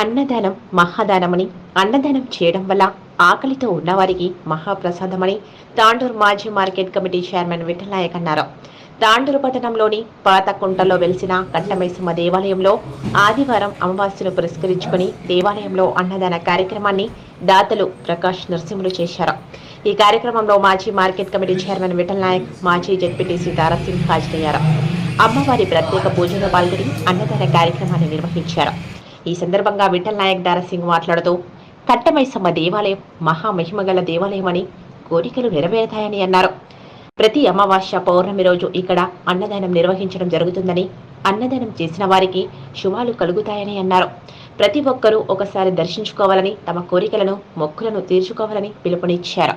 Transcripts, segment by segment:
అన్నదానం మహాదానమని. అన్నదానం చేయడం వల్ల ఆకలితో ఉన్నవారికి మహాప్రసాదమని తాండూరు మాజీ మార్కెట్ కమిటీ చైర్మన్ విఠలాయక్ అన్నారు. తాండూరు పట్టణంలోని పాతకుంటలో వెలిసిన కట్టమైసమ్మ దేవాలయంలో ఆదివారం అమావాస్యను పురస్కరించుకుని దేవాలయంలో అన్నదాన కార్యక్రమాన్ని దాతలు ప్రకాష్ నరసింహులు చేశారు. ఈ కార్యక్రమంలో మాజీ market committee chairman Vithal Naik మాజీ జడ్పీటీసీ తారాసింగ్ హాజరయ్యారు. అమ్మవారి ప్రత్యేక పూజలో పాల్గొని అన్నదాన కార్యక్రమాన్ని నిర్వహించారు. ఈ సందర్భంగా విఠల్ నాయక్ దారసింగ్ మాట్లాడుతూ కట్టమైసమ్మ దేవాలయం మహామహిమగల దేవాలయమని కోరికలు నెరవేరుతాయని అన్నారు. ప్రతి అమావాస్య పౌర్ణమి రోజు ఇక్కడ అన్నదానం నిర్వహించడం జరుగుతుందని అన్నదానం చేసిన వారికి శుభాలు కలుగుతాయని అన్నారు. ప్రతి ఒక్కరూ ఒకసారి దర్శించుకోవాలని తమ కోరికలను మొక్కులను తీర్చుకోవాలని పిలుపునిచ్చారు.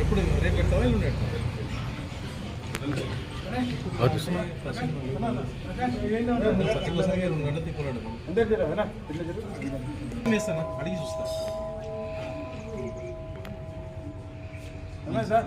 ఎప్పుడు రేపు పెడతావా ఎల్లుండి పెడతావా? పచ్చిపులుసు రెండు గంటలు తిప్పున్నాడు. అడిగి చూస్తా సార్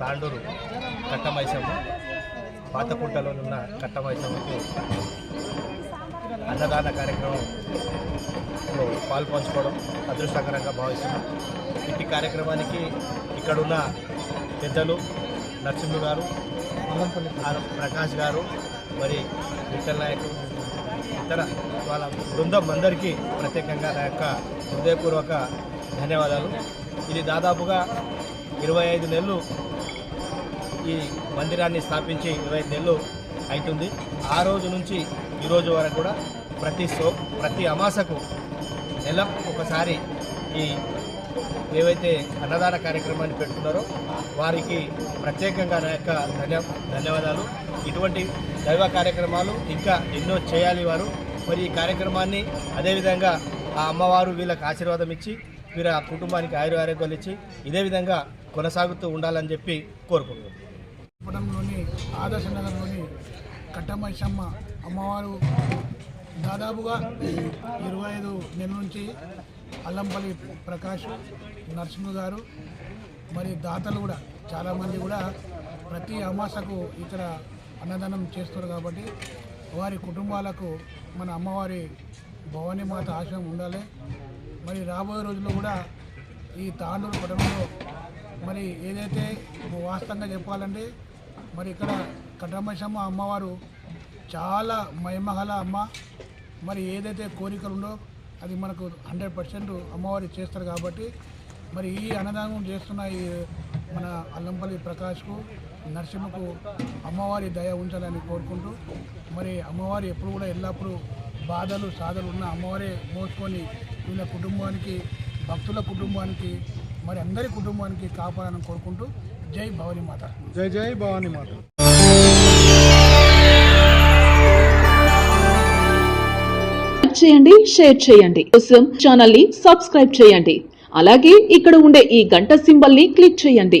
తాండూరు కట్టమైసమ్మ పాతకుంటలో ఉన్న కట్టమైసమ్మకు అన్నదాన కార్యక్రమంలో పాల్పంచుకోవడం అదృష్టకరంగా భావిస్తున్నాం. ఇట్టి కార్యక్రమానికి ఇక్కడున్న పెద్దలు నరసింహు గారు ప్రకాష్ గారు మరి విఠల్ నాయక్ ఇతర వాళ్ళ బృందం అందరికీ ప్రత్యేకంగా నా యొక్క హృదయపూర్వక ధన్యవాదాలు. ఇది దాదాపుగా ఇరవై ఐదు నెలలు ఈ మందిరాన్ని స్థాపించి ఇరవై ఐదు నెలలు అవుతుంది ఆ రోజు నుంచి ఈరోజు వరకు కూడా ప్రతి సో ప్రతి అమాసకు నెల ఒకసారి ఈ ఏవైతే అన్నదాన కార్యక్రమాన్ని పెట్టుకున్నారో వారికి ప్రత్యేకంగా నా యొక్క ధన్య ధన్యవాదాలు. ఇటువంటి దైవ కార్యక్రమాలు ఇంకా ఎన్నో చేయాలి వారు. మరి ఈ కార్యక్రమాన్ని అదేవిధంగా ఆ అమ్మవారు వీళ్ళకి ఆశీర్వాదం ఇచ్చి వీరి ఆ కుటుంబానికి ఆయుర ఆరోగ్యాలు ఇచ్చి ఇదే విధంగా కొనసాగుతూ ఉండాలని చెప్పి కోరుకుంటున్నాను ఆదర్శ నగర్లోని కట్టమైసమ్మ అమ్మవారు దాదాపుగా ఇరవై ఐదు నెలల నుంచి అల్లంపల్లి ప్రకాష్ నరసింహ గారు మరి దాతలు కూడా చాలామంది కూడా ప్రతి అమాసకు ఇక్కడ అన్నదానం చేస్తారు కాబట్టి వారి కుటుంబాలకు మన అమ్మవారి భవానీ మాత ఆశ్రమం ఉండాలి. మరి రాబోయే రోజుల్లో కూడా ఈ తాండూరు పట్టణంలో మరి ఏదైతే వాస్తవంగా చెప్పాలంటే మరి ఇక్కడ కటమశమ్మ అమ్మవారు చాలా మహిమహల అమ్మ. మరి ఏదైతే కోరికలు ఉందో అది మనకు హండ్రెడ్ పర్సెంట్ అమ్మవారు చేస్తారు కాబట్టి మరి ఈ అన్నదానం చేస్తున్న ఈ మన అల్లంపల్లి ప్రకాష్కు నరసింహకు అమ్మవారి దయ ఉంచాలని కోరుకుంటూ మరి అమ్మవారి ఎప్పుడు కూడా ఎల్లప్పుడూ బాధలు సాధలు ఉన్న అమ్మవారే మోసుకొని వీళ్ళ కుటుంబానికి భక్తుల కుటుంబానికి మరి అందరి కుటుంబానికి కాపాడాలని కోరుకుంటూ జై భవానీ మాత. జై జై భవానీ మాత. చేయండి షేర్ చేయండి. కోసం ఛానల్ని సబ్స్క్రైబ్ చేయండి. అలాగే ఇక్కడ ఉండే ఈ గంట సింబల్ని క్లిక్ చేయండి.